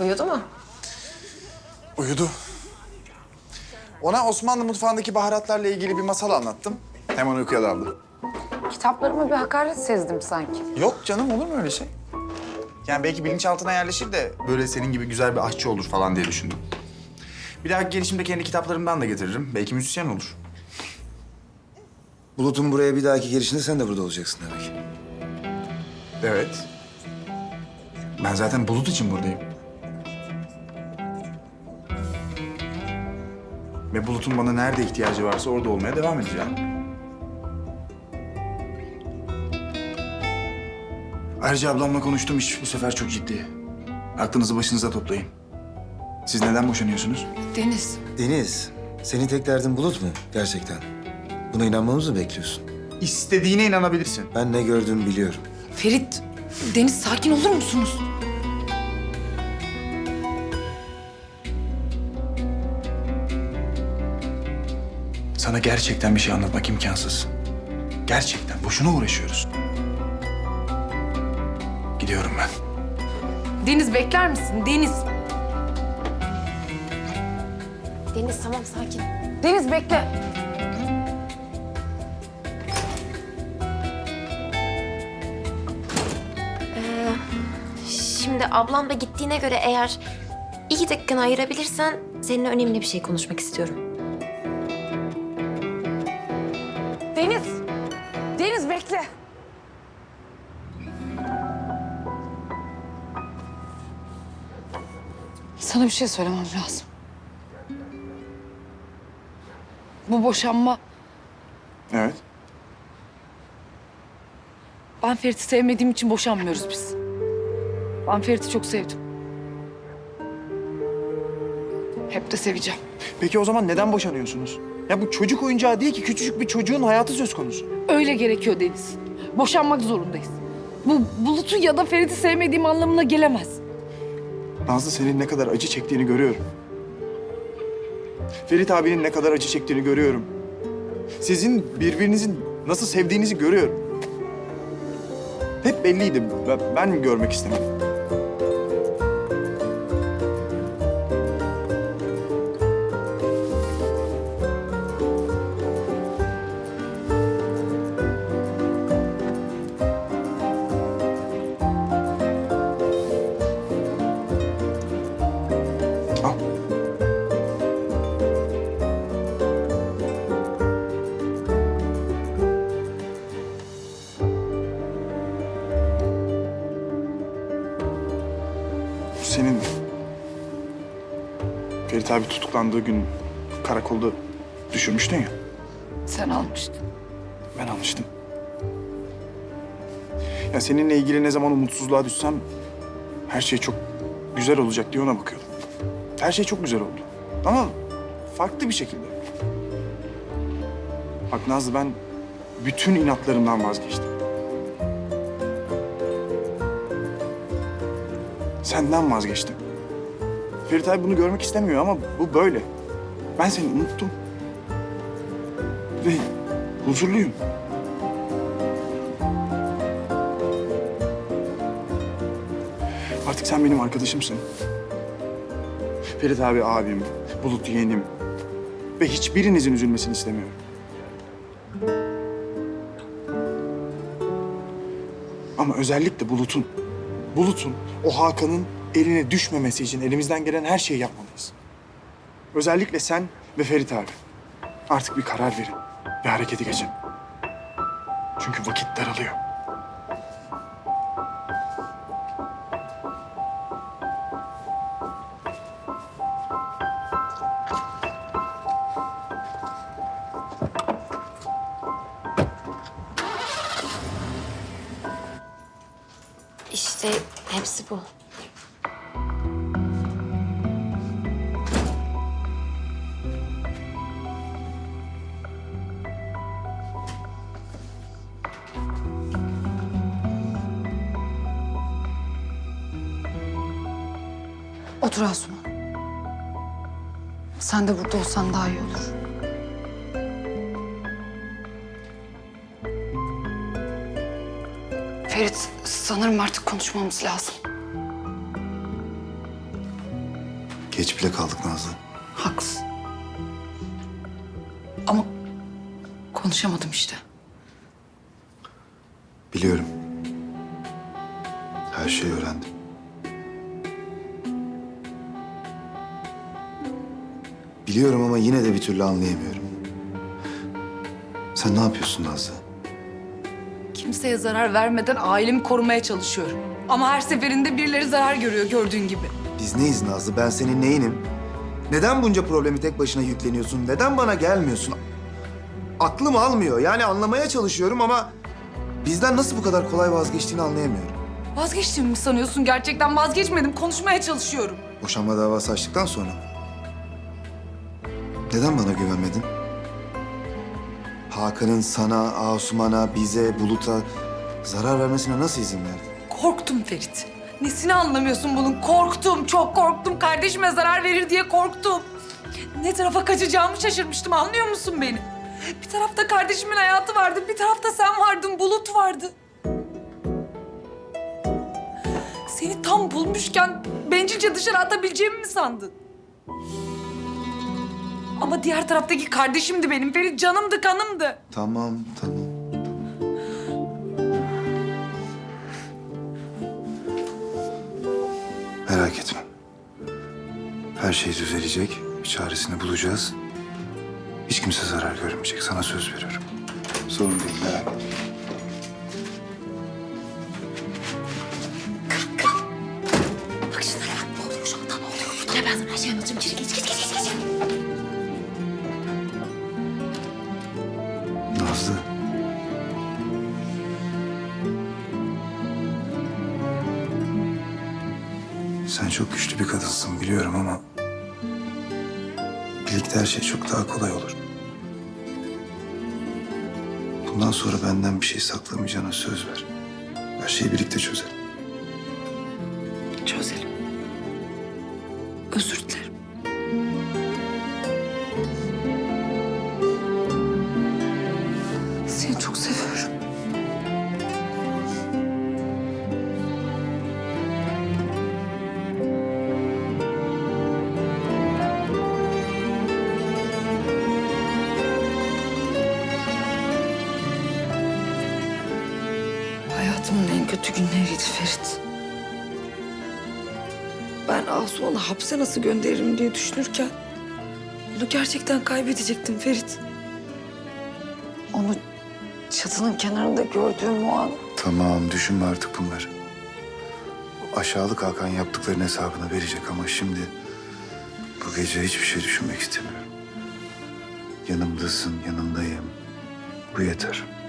Uyudu mu? Uyudu. Ona Osmanlı mutfağındaki baharatlarla ilgili bir masal anlattım. Hemen uykuya daldı. Kitaplarıma bir hakaret sezdim sanki. Yok canım olur mu öyle şey? Yani belki bilinçaltına yerleşir de böyle senin gibi güzel bir aşçı olur falan diye düşündüm. Bir dahaki gelişimde kendi kitaplarımdan da getiririm. Belki müzisyen olur. Bulut'un buraya bir dahaki gelişinde sen de burada olacaksın demek. Evet. Ben zaten Bulut için buradayım. Ve Bulut'un bana nerede ihtiyacı varsa orada olmaya devam edeceğim. Ayrıca ablamla konuştum iş bu sefer çok ciddi. Aklınızı başınıza toplayın. Siz neden boşanıyorsunuz? Deniz. Deniz, senin tek derdin Bulut mu gerçekten? Buna inanmamızı mı bekliyorsun? İstediğine inanabilirsin. Ben ne gördüğümü biliyorum. Ferit, Deniz sakin olur musunuz? Sana gerçekten bir şey anlatmak imkansız. Gerçekten. Boşuna uğraşıyoruz. Gidiyorum ben. Deniz bekler misin? Deniz. Deniz tamam sakin. Deniz bekle. Şimdi ablam da gittiğine göre eğer iki dakikanı ayırabilirsen seninle önemli bir şey konuşmak istiyorum. Deniz. Deniz bekle. Sana bir şey söylemem lazım. Bu boşanma Evet. Ben Ferit'i sevmediğim için boşanmıyoruz biz. Ben Ferit'i çok sevdim. Hep de seveceğim. Peki o zaman neden boşanıyorsunuz? Ya bu çocuk oyuncağı değil ki küçücük bir çocuğun hayatı söz konusu. Öyle gerekiyor Deniz. Boşanmak zorundayız. Bu Bulut'u ya da Ferit'i sevmediğim anlamına gelemez. Nazlı senin ne kadar acı çektiğini görüyorum. Ferit abinin ne kadar acı çektiğini görüyorum. Sizin birbirinizin nasıl sevdiğinizi görüyorum. Hep belliydi. Ben, ben görmek istemedim. Senin Ferit abi tutuklandığı gün karakolda düşürmüştün ya. Sen almıştın. Ben almıştım. Ya seninle ilgili ne zaman umutsuzluğa düşsem her şey çok güzel olacak diye ona bakıyordum. Her şey çok güzel oldu. Ama farklı bir şekilde. Bak Nazlı ben bütün inatlarımdan vazgeçtim. Senden vazgeçtim. Ferit abi bunu görmek istemiyor ama bu böyle. Ben seni unuttum. Ve huzurluyum. Artık sen benim arkadaşımsın. Ferit abi abim, Bulut yeğenim. Ve hiçbirinizin üzülmesini istemiyorum. Ama özellikle Bulut'un, Bulut'un, o Hakan'ın eline düşmemesi için elimizden gelen her şeyi yapmalıyız. Özellikle sen ve Ferit abi. Artık bir karar verin ve harekete geçin. Çünkü vakit daralıyor. İşte hepsi bu. Otur Asuman. Sen de burada olsan daha iyi olur. Ferit, sanırım artık konuşmamız lazım. Geç bile kaldık Nazlı. Haklısın. Ama konuşamadım işte. Biliyorum. Her şeyi öğrendim. Biliyorum ama yine de bir türlü anlayamıyorum. Sen ne yapıyorsun Nazlı? Kimseye zarar vermeden ailemi korumaya çalışıyorum. Ama her seferinde birileri zarar görüyor gördüğün gibi. Biz neyiz Nazlı? Ben senin neyinim? Neden bunca problemi tek başına yükleniyorsun? Neden bana gelmiyorsun? Aklım almıyor. Yani anlamaya çalışıyorum ama bizden nasıl bu kadar kolay vazgeçtiğini anlayamıyorum. Vazgeçtiğimi mi sanıyorsun gerçekten? Vazgeçmedim. Konuşmaya çalışıyorum. Boşanma davası açtıktan sonra mı? Neden bana güvenmedin? Hakan'ın sana, Asuman'a, bize, Bulut'a zarar vermesine nasıl izin verdin? Korktum Ferit. Nesini anlamıyorsun bunun? Korktum, çok korktum. Kardeşime zarar verir diye korktum. Ne tarafa kaçacağımı şaşırmıştım. Anlıyor musun beni? Bir tarafta kardeşimin hayatı vardı, bir tarafta sen vardın, Bulut vardı. Seni tam bulmuşken bencilce dışarı atabileceğimi mi sandın? Ama diğer taraftaki kardeşimdi benim. Ferit canımdı, kanımdı. Tamam, tamam. Merak etme. Her şey düzelecek. Bir çaresini bulacağız. Hiç kimse zarar görmeyecek. Sana söz veriyorum. Sorun değil, merak etme. Bak şunlara bak ne oluyor şu anda ne oluyor burada? Ya ben sana her şeyi anlatacağım. İçeri geç geç geç geç. Sen çok güçlü bir kadınsın biliyorum ama... Birlikte her şey çok daha kolay olur. Bundan sonra benden bir şey saklamayacağına söz ver. Her şeyi birlikte çözelim. Hayatımın en kötü günleriydi Ferit. Ben Asuman'ı hapse nasıl gönderirim diye düşünürken... ...onu gerçekten kaybedecektim Ferit. Onu çatının kenarında gördüğüm o an... Tamam düşünme artık bunları. Aşağılık Hakan yaptıklarının hesabını verecek ama şimdi... ...bu gece hiçbir şey düşünmek istemiyorum. Yanımdasın, yanındayım. Bu yeter.